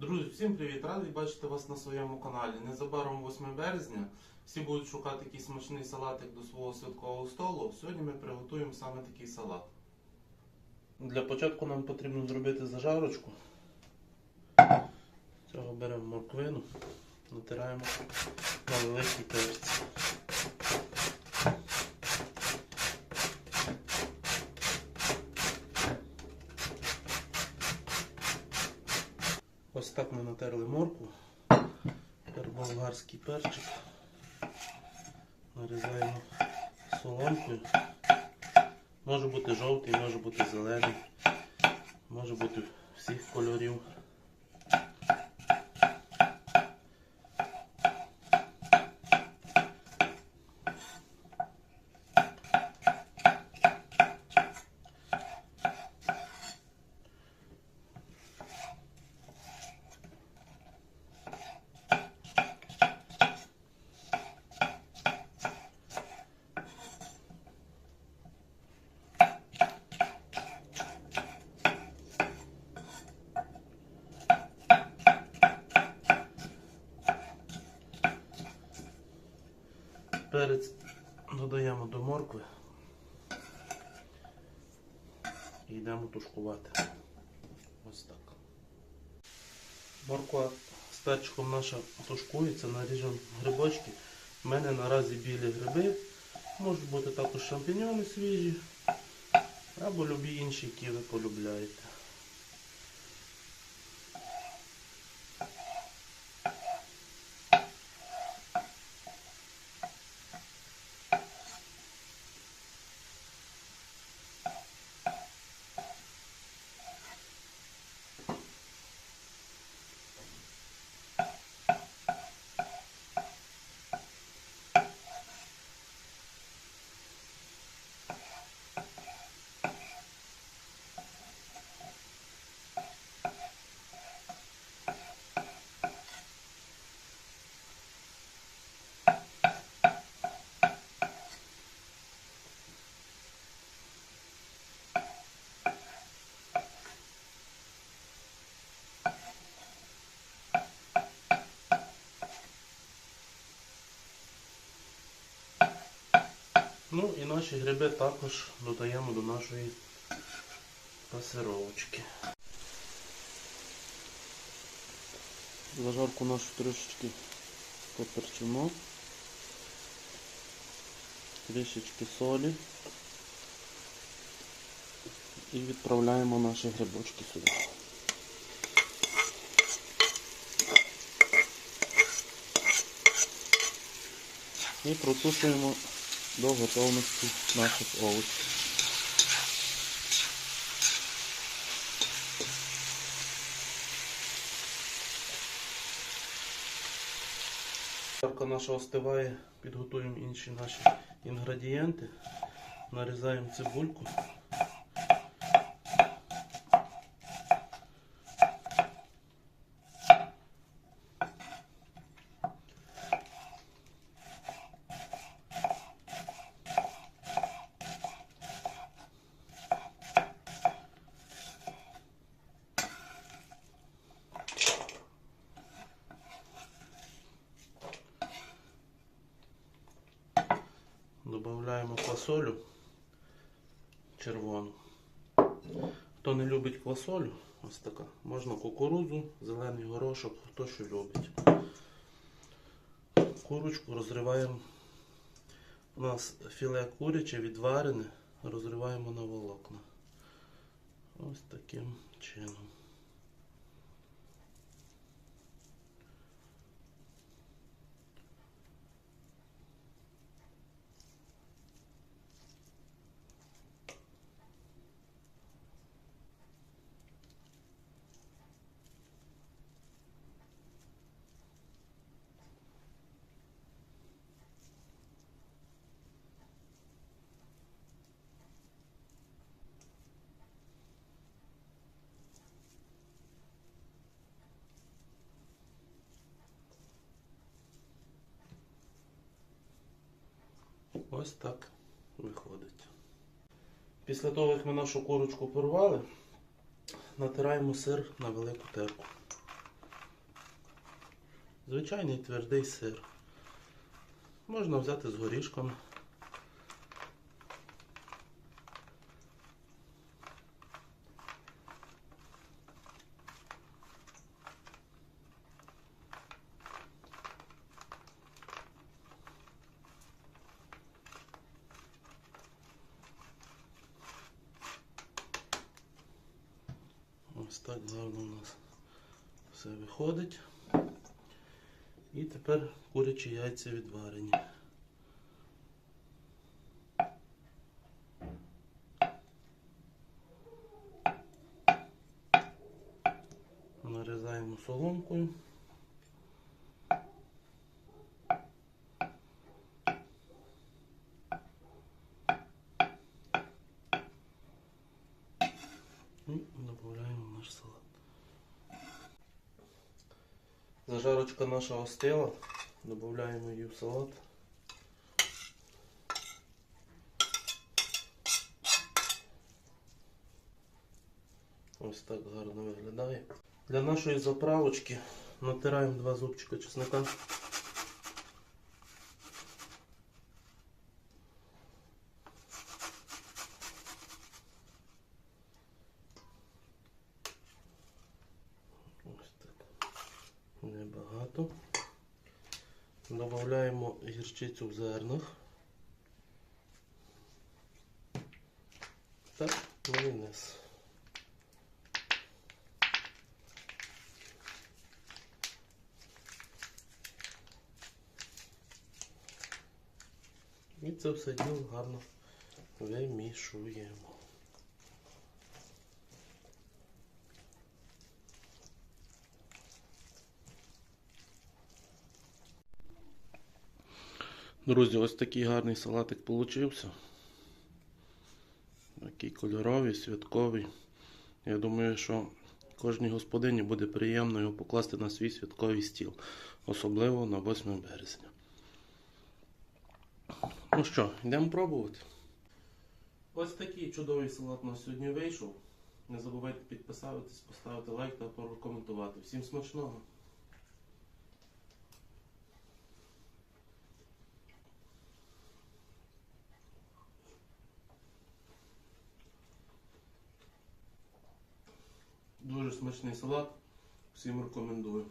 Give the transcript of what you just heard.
Друзі, всім привіт! Радий бачити вас на своєму каналі. Незабаром 8 березня. Всі будуть шукати якийсь смачний салатик до свого святкового столу. Сьогодні ми приготуємо саме такий салат. Для початку нам потрібно зробити зажарочку. Цього беремо морквину, натираємо на великій терці. Ось так ми натерли морку. Тепер болгарський перчик. Нарізаємо соломкою. Може бути жовтий, може бути зелений, може бути всіх кольорів. Перець додаємо до моркви і йдемо тушкувати. Ось так. Морква з перчиком наша тушкується, наріжемо грибочки. У мене наразі білі гриби. Можуть бути також шампіньони свіжі або любі інші, які ви полюбляєте. Ну і наші гриби також додаємо до нашої пасировочки. Зажарку нашу трошечки поперчимо. Трішечки солі. І відправляємо наші грибочки сюди. І протушуємо до готовності наших овочів. Жарка наша остиває, підготуємо інші наші інгредієнти. Нарізаємо цибульку. Додаємо квасолю червону. Хто не любить квасолю, ось така, можна кукурудзу, зелений горошок, хто що любить. Курочку розриваємо. У нас філе куряче відварене, розриваємо на волокна. Ось таким чином. Ось так виходить. Після того, як ми нашу корочку порвали, натираємо сир на велику терку. Звичайний твердий сир. Можна взяти з горішком, так гарно у нас все виходить. І тепер курячі яйця відварені. Нарізаємо соломкою. І додаємо в наш салат. Зажарочка наша остила. Додаємо її в салат. Ось так гарно виглядає. Для нашої заправочки натираємо два зубчика чесника. Ось так. Небагато. Додаємо гірчицю в зернах. Та майонез. І це все діло гарно вимішуємо. Друзі, ось такий гарний салатик получився. Такий кольоровий, святковий. Я думаю, що кожній господині буде приємно його покласти на свій святковий стіл, особливо на 8 березня. Ну що, йдемо пробувати. Ось такий чудовий салат у сьогодні вийшов. Не забувайте підписатись, поставити лайк та прокоментувати. Всім смачного! Смачний салат. Всім рекомендую.